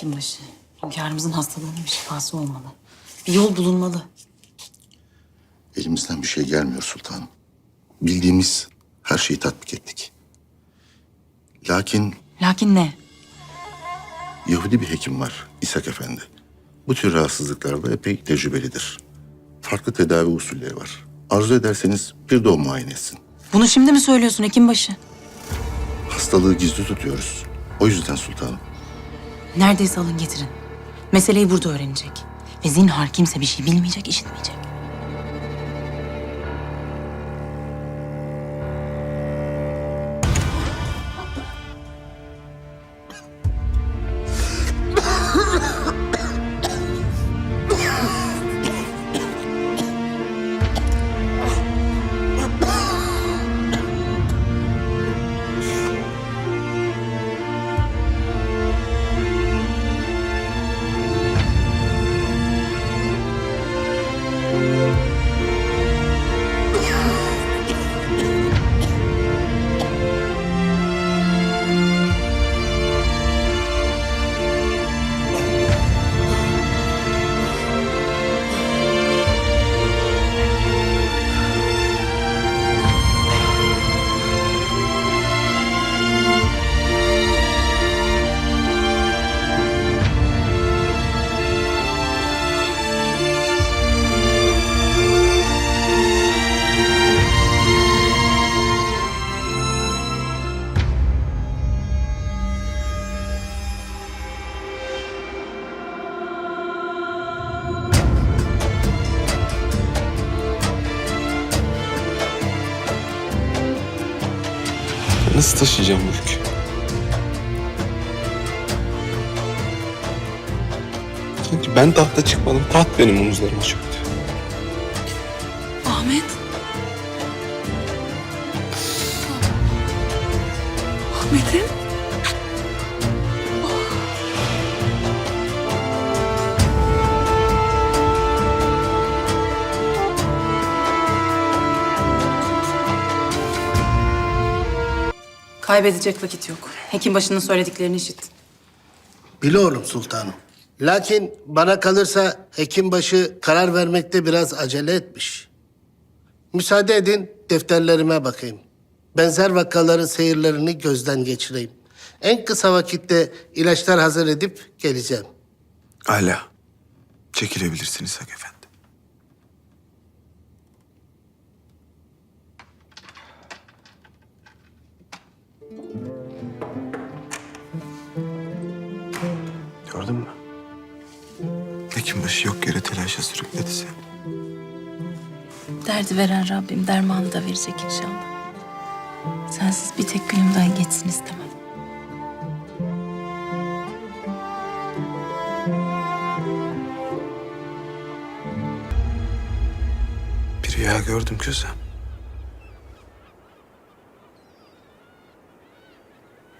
Hekimbaşı, hünkârımızın hastalığının bir şifası olmalı. Bir yol bulunmalı. Elimizden bir şey gelmiyor sultanım. Bildiğimiz her şeyi tatbik ettik. Lakin Lakin ne? Yahudi bir hekim var, İshak Efendi. Bu tür rahatsızlıklarda epey tecrübelidir. Farklı tedavi usulleri var. Arzu ederseniz bir de o muayene etsin. Bunu şimdi mi söylüyorsun hekimbaşı? Hastalığı gizli tutuyoruz. O yüzden sultanım. Neredeyse alın getirin. Meseleyi burada öğrenecek. Ve zinhar kimse bir şey bilmeyecek, işitmeyecek. Nasıl taşıyacağım bu yükü? Sanki ben tahta çıkmadım, taht benim omuzlarıma çöktü. Ahmet. Ahmet'im. Kaybedecek vakit yok. Hekim başının söylediklerini işit. Biliyorum sultanım. Lakin bana kalırsa hekimbaşı karar vermekte biraz acele etmiş. Müsaade edin defterlerime bakayım. Benzer vakaların seyirlerini gözden geçireyim. En kısa vakitte ilaçlar hazır edip geleceğim. Hala. Çekilebilirsiniz Hak Efendi. Hekimbaşı yok yere telaşa sürükledi seni. Derdi veren Rabbim dermanı da verecek inşallah. Sensiz bir tek günüm daha geçsin istemem. Bir rüya gördüm Kösem.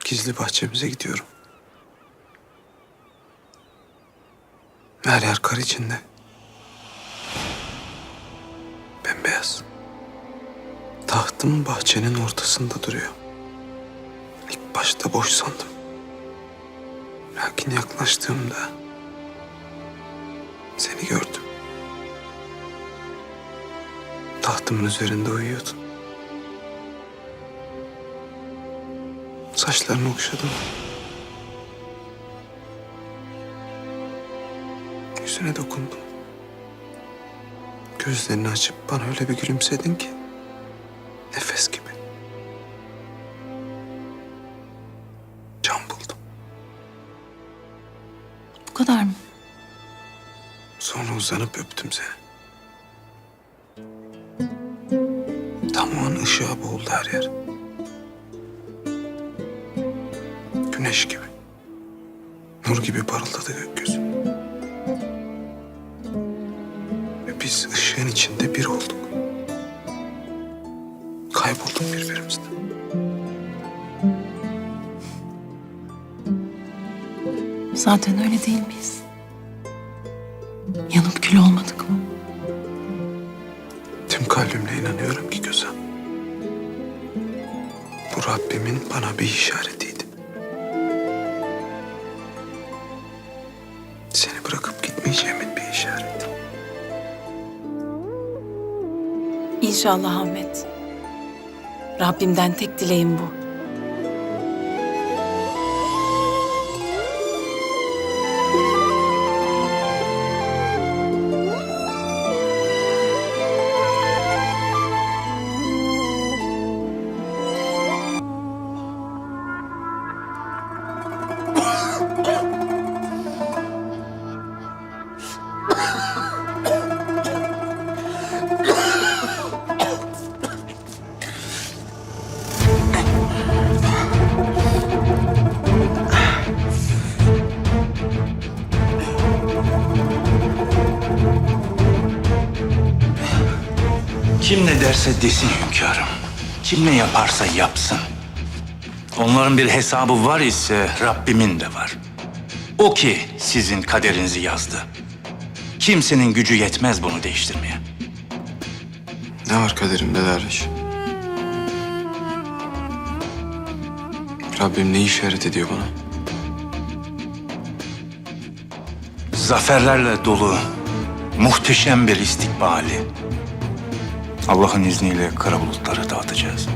Gizli bahçemize gidiyorum. Her yer kar içinde. Bembeyaz. Tahtım bahçenin ortasında duruyor. İlk başta boş sandım. Lakin yaklaştığımda seni gördüm. Tahtımın üzerinde uyuyordun. Saçlarını okşadım. Yüzüne dokundum. Gözlerini açıp bana öyle bir gülümsedin ki. Nefes gibi. Can buldum. Bu kadar mı? Sonra uzanıp öptüm seni. Tam o an ışığa boğuldu her yer. Güneş gibi. Nur gibi parıldadı gökyüzü. Biz ışığın içinde bir olduk. Kaybolduk birbirimizden. Zaten öyle değil miyiz? Yanıp kül olmadık mı? Tüm kalbimle inanıyorum ki Gözem. Bu Rabbimin bana bir işaretiydi. Seni bırakıp gitmeyeceğimin bir işareti. İnşallah Ahmet. Rabbimden tek dileğim bu. Kim ne derse desin hünkârım. Kim ne yaparsa yapsın. Onların bir hesabı var ise Rabbimin de var. O ki sizin kaderinizi yazdı. Kimsenin gücü yetmez bunu değiştirmeye. Ne var kaderimde Derviş? Rabbim ne işaret ediyor bana? Zaferlerle dolu muhteşem bir istikbali. Allah'ın izniyle kara bulutları dağıtacağız.